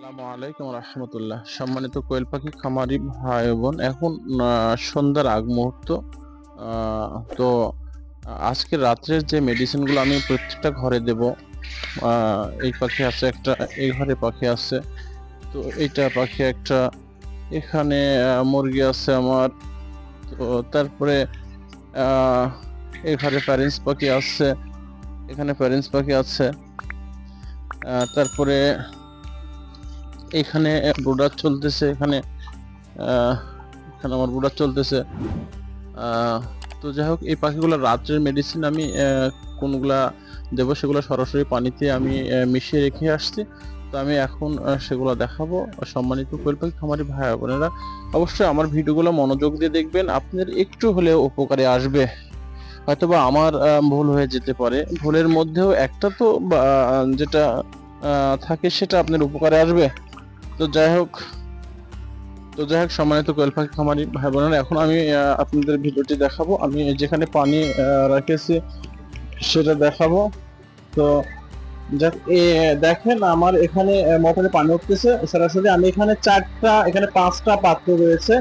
আসসালামু আলাইকুম রহমতুল্লাহ। সম্মানিত কোয়েল পাখি, খামারি ভাই বোন, এখন সন্ধ্যার আগ মুহূর্ত। তো আজকে রাত্রের যে মেডিসিনগুলো আমি প্রত্যেকটা ঘরে দেব এই পাখি আছে একটা, এই ঘরে পাখি আছে। তো, এইটা পাখি একটা, এখানে মুরগি আছে আমার। তো, তারপরে এই ঘরে প্যারেন্টস পাখি আছে, এখানে প্যারেন্টস পাখি আছে। তারপরে এখানে ব্রোডার চলতেছে এখানে এখানে আমার ব্রোডার চলতেছে। তো যাই হোক, এই পাখিগুলো রাত্রের মেডিসিন আমি কোনগুলা দেবো সেগুলো সরাসরি পানিতে আমি মিশিয়ে রেখে আসছি। তো আমি এখন সেগুলো দেখাবো। সম্মানিত কোয়েল পাখি খামারি ভাই বোনেরা, অবশ্যই আমার ভিডিওগুলো মনোযোগ দিয়ে দেখবেন। আপনার একটু হলেও উপকারে আসবে। হয়তোবা আমার ভুল হয়ে যেতে পারে। ভুলের মধ্যেও একটা তো যেটা থাকে সেটা আপনার উপকারে আসবে। তো যাই হোক, তো যাই হোক, সম্মানিত কোয়েল পাখি খামারি ভাই বোনেরা, এখন আমি আপনাদের ভিডিওটি দেখাবো। আমি যেখানে পানি রেখেছি সেটা দেখাবো। তো যাক দেখেন আমার এখানে মোটরে পানি উঠতেছে। সরাসরি আমি এখানে চারটা, এখানে পাঁচটা পাত্র রয়েছে।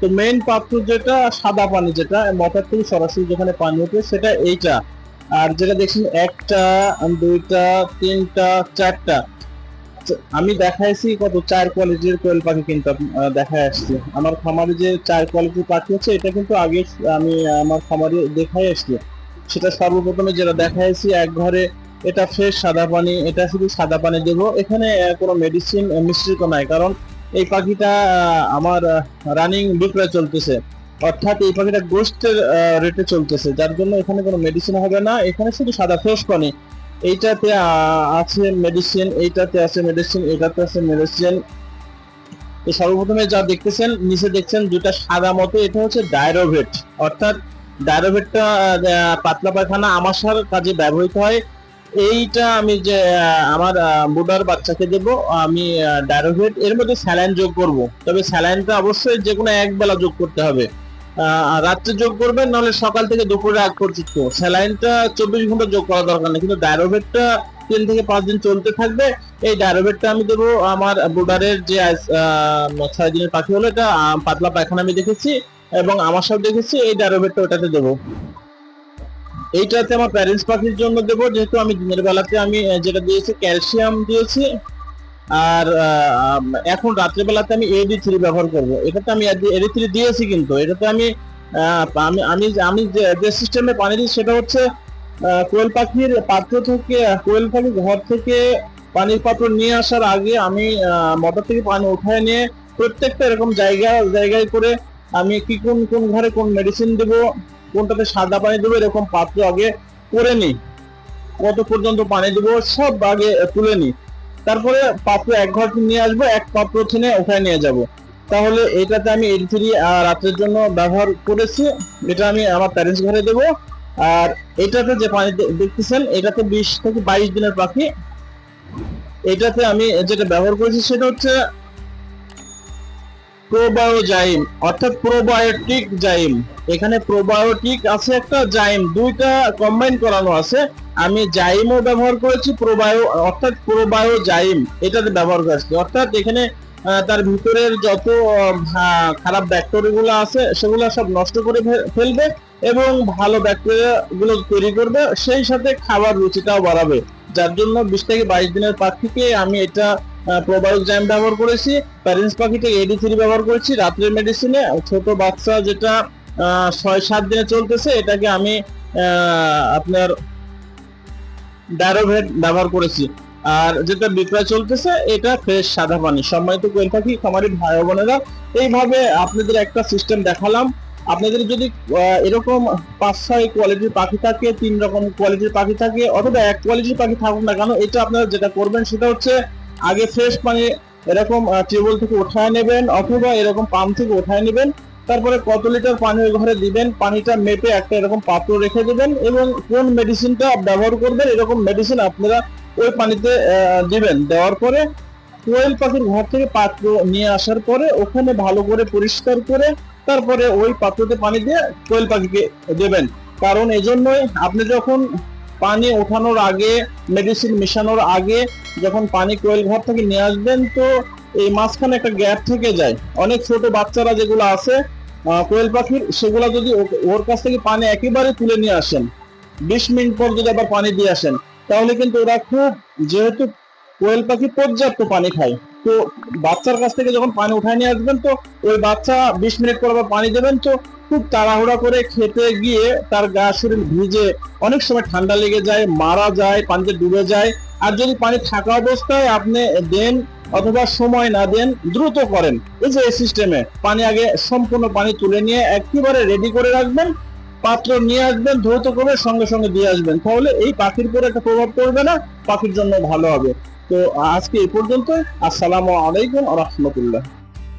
তো মেইন পাত্র যেটা, সাদা পানি যেটা, মোটর থেকে সরাসরি যেখানে পানি ওঠে সেটা এইটা। আর যেটা দেখছেন, একটা, দুইটা, তিনটা, চারটা। আমি দেখাইছি কত, চার কোয়ালিটির কোয়েল পাখি কিন্তু দেখাই আসছি। আমার খামারে যে চার কোয়ালিটির পাখি আছে, এটা কিন্তু আগে আমি আমার খামারে দেখাই আসছি। সেটা সর্বপ্রথমে যেটা দেখাইছি, এক ঘরে এটা ফ্রেশ সাদা পানি, এটা শুধু সাদা পানি দেব। এখানে কোনো মেডিসিন মিশ্রিত নাই, কারণ এই পাখিটা আমার রানিং বিক্রয় চলতেছে। অর্থাৎ এই পাখিটা গোস্টের রেটে চলতেছে। যার জন্য এখানে কোনো মেডিসিন হবে না। এখানে শুধু সাদা ফ্রেশ পানি। এইটাতে আছে মেডিসিন এইটাতে আছে মেডিসিন এটাতে আছে মেডিসিন সর্বপ্রথমে যা দেখতেছেন, নিচে দেখছেন দুটা সাদা মতো, এটা হচ্ছে ডায়রোভেট অর্থাৎ ডায়রোভেটটা পাতলা পায়খানা আমাশার কাজে ব্যবহৃত হয়। এইটা আমি যে আমার বুডার বাচ্চাকে দেব, আমি ডায়রোভেট এর মধ্যে স্যালাইন যোগ করব। তবে স্যালাইনটা অবশ্যই যে কোনো এক বেলা যোগ করতে হবে। রাত্রে যোগ করবেন, নাহলে সকাল থেকে দুপুরে আগ পর্যন্ত। স্যালাইনটা চব্বিশ ঘণ্টা যোগ করা দরকার নেই, কিন্তু ডায়রোভেটটা তিন থেকে পাঁচ দিন চলতে থাকবে। এই ডায়রোভেটটা আমি দেবো আমার বুডারের যে ছয় দিনের পাখি হলো, এটা পাতলা পায়খানা আমি দেখেছি, এবং আমার সব দেখেছি, এই ডায়রোভেটটা ওটাতে দেবো। এইটাতে আমার প্যারেন্টস পাখির জন্য দেবো, যেহেতু আমি দিনের বেলাতে আমি যেটা দিয়েছি, ক্যালসিয়াম দিয়েছি। আর এখন রাত্রে বেলাতে আমি এডি থ্রি ব্যবহার করব। এটাতে আমি এডি থ্রি দিয়েছি কিন্তু। এটাতে আমি আমি আমি আমি যে- যে সিস্টেমে পানি দিই সেটা হচ্ছে কোয়েল পাখির পাত্র থেকে, কোয়েল পাখির ঘর থেকে পানির পাত্র নিয়ে আসার আগে আমি মোটর থেকে পানি উঠায় নিয়ে প্রত্যেকটা এরকম জায়গা, জায়গায় করে আমি কি কোন কোন ঘরে কোন মেডিসিন দেব, কোনটাতে সাদা পানি দেবো, এরকম পাত্র আগে করে নিই। কত পর্যন্ত পানি দেবো, সব আগে তুলে নিই। তারপরে পাত্র এক ঘর নিয়ে আসব, এক পাত্র থেকে ওখানে নিয়ে যাব। তাহলে এটাতে আমি এল থ্রি রাতের জন্য ব্যবহার করেছি, এটা আমি আমার প্যারেন্টস ঘরে দেবো। আর এটাতে যে পানি দেখতেছেন, এটাতে বিশ থেকে বাইশ দিনের পাখি। এটাতে আমি যেটা ব্যবহার করেছি সেটা হচ্ছে প্রোবায়োজাইম, অর্থাৎ প্রোবায়োটিক জাইম। এখানে প্রোবায়োটিক আছে একটা জাইম, দুইটা কম্বাইন করানো আছে। আমি জাইমও ব্যবহার করেছি, প্রোবায়ো, অর্থাৎ প্রোবায়ো জাইম এটাতে ব্যবহার করেছি। অর্থাৎ এখানে তার ভিতরের যত খারাপ ব্যাকটেরিয়া গুলো আছে, সেগুলো সব নষ্ট করে ফেলবে এবং ভালো ব্যাকটেরিয়া গুলো তৈরি করবে, সেই সাথে খাবার রুচিটাও বাড়াবে। যার জন্য বিশ থেকে বাইশ দিনের পাখিকে আমি এটা প্রোবায়োটিক জ্যাম ব্যবহার করেছি প্যারেন্টস পাখিতে এডি থ্রি ব্যবহার করেছি, রাত্রের মেডিসিনে ছোট বাচ্চা যেটা ছয়, সাত দিনে চলতেছে, এটাকে আমি আপনার ডায়রোভেট ব্যবহার করেছি। আর যেটা বিক্রয় চলতেছে, এটা ফ্রেশ সাদা পানি। সম্মানিত কোয়েল পাখি খামারি ভাই বোনেরা, এইভাবে আপনাদের একটা সিস্টেম দেখালাম। আপনাদের যদি এরকম পাঁচ, ছয় কোয়ালিটির পাখি থাকে, তিন রকম কোয়ালিটির পাখি থাকে, অথবা এক কোয়ালিটির পাখি থাকুক না কেন, এটা আপনারা যেটা করবেন সেটা হচ্ছে আগে ফ্রেশ পানি এরকম টিউবওয়েল থেকে উঠায় নেবেন অথবা এরকম পাম্প থেকে উঠায় নেবেন। তারপরে কত লিটার পানি ওই ঘরে দিবেন, পানিটা মেপে একটা এরকম পাত্র রেখে দিবেন এবং কোন মেডিসিনটা ব্যবহার করবেন, এরকম মেডিসিন আপনারা ওই পানিতে দিবেন। দেওয়ার পরে কোয়েল পাখির ঘর থেকে পাত্র নিয়ে আসার পরে ওখানে ভালো করে পরিষ্কার করে তারপরে ওই পাত্রতে পানি দিয়ে কোয়েল পাখিকে দেবেন। কারণ এই জন্যই আপনি যখন পানি ওঠানোর আগে মেডিসিন মেশানোর আগে যখন পানি কোয়েল ঘর থেকে নিয়ে আসবেন, তো এই মাঝখানে একটা গ্যাপ থেকে যায়। অনেক ছোট বাচ্চারা যেগুলো আছে কোয়েল পাখির, সেগুলো যদি ওর কাছ থেকে পানি একেবারে তুলে নিয়ে আসেন, বিশ মিনিট পর যদি আবার পানি দিয়ে আসেন, তাহলে কিন্তু ওরা খুব, যেহেতু কোয়েল পাখি পর্যাপ্ত পানি খায়, তো বাচ্চার কাছ থেকে যখন পানি উঠায় নিয়ে আসবেন, তো ওই বাচ্চা বিশ মিনিট পর আবার পানি দেবেন, তো খুব তাড়াহুড়া করে খেতে গিয়ে তার গা শরীর ভিজে অনেক সময় ঠান্ডা লেগে যায়, মারা যায়, পানিতে ডুবে যায়। আর যদি পানি থাকা অবস্থায় আপনি দেন অথবা সময় না দেন, দ্রুত করেন। এই যে সিস্টেমে পানি আগে সম্পূর্ণ পানি তুলে নিয়ে একেবারে রেডি করে রাখবেন, পাত্র নিয়ে আসবেন দ্রুত করে সঙ্গে সঙ্গে দিয়ে আসবেন। তাহলে এই পাখির উপর একটা প্রভাব পড়বে না, পাখির জন্য ভালো হবে। তো আজকে এই পর্যন্ত আসসালামু আলাইকুম রহমতুল্লাহ।